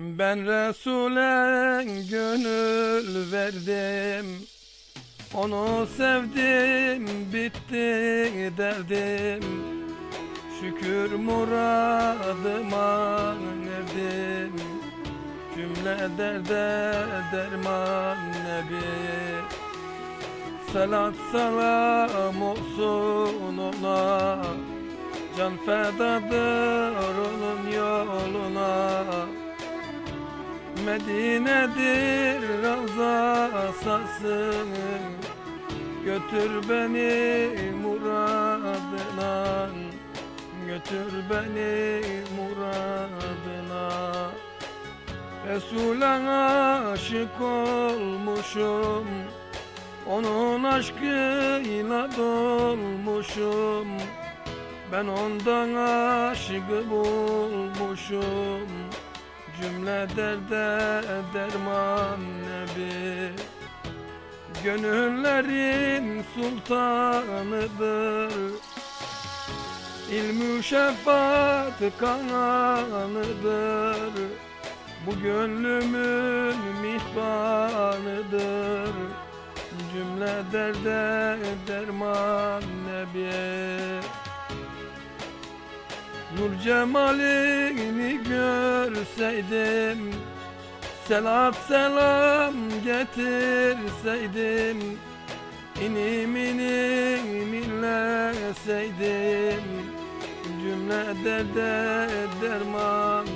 Ben Resul'e gönül verdim. Onu sevdim bitti derdim. Şükür muradıma erdim Cümle derde derman nebi. Salat selam olsun ona. Can fedadır onun yoluna Medine'dir Ravza sasın Götür beni muradına. Götür beni muradına. Resul'e aşık olmuşum. Onun aşkıyla dolmuşum. Ben ondan aşık bulmuşum Cümle derde derman nebi Gönüllerin sultanıdır. İlmü şefaat kananıdır. Bu gönlümün mihbanıdır Cümle derde derman nebi Nur cemalini görseydim Selat selam getirseydim İnim inim inleseydim Cümle derde derman